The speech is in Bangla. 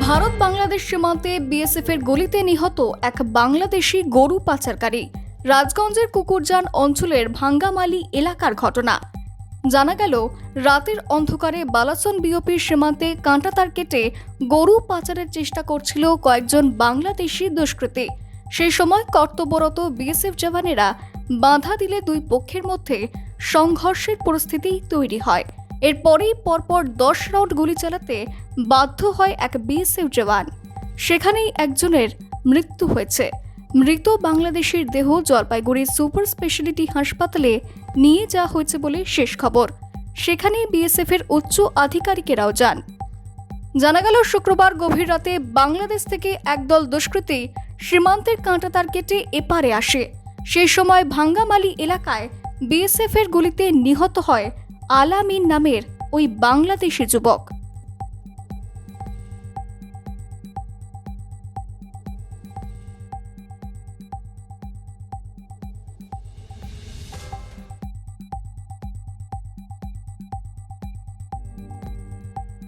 ভারত বাংলাদেশ সীমান্তে বিএসএফ এর গলিতে নিহত এক বাংলাদেশি গরু পাচারকারী রাজগঞ্জের কুকুরজান অঞ্চলের ভাঙ্গামালি এলাকার ঘটনা। জানা গেল, রাতের অন্ধকারে বালাসন বিওপির সীমান্তে কাঁটাতার কেটে গরু পাচারের চেষ্টা করছিল কয়েকজন বাংলাদেশি দুষ্কৃতী। সেই সময় কর্তব্যরত বিএসএফ জওয়ানেরা বাধা দিলে দুই পক্ষের মধ্যে সংঘর্ষের পরিস্থিতি তৈরি হয়। এরপরেই পরপর দশ রাউন্ড গুলি চালাতে বাধ্য হয় এক বিএসএফ জওয়ান। সেখানেই একজনের মৃত্যু হয়েছে। মৃত বাংলাদেশের দেহ জলপাইগুড়ি সুপার স্পেশালিটি হাসপাতালে নিয়ে যাওয়া হয়েছে বলে শেষ খবর। সেখানে বিএসএফ এর উচ্চ আধিকারিকেরাও যান। জানা গেল, শুক্রবার গভীর রাতে বাংলাদেশ থেকে একদল দুষ্কৃতী সীমান্তের কাঁটাতার কেটে এপারে আসে। সেই সময় ভাঙ্গামালি এলাকায় বিএসএফ এর গুলিতে নিহত হয় আলামিন নামের ওই বাংলাদেশি যুবক।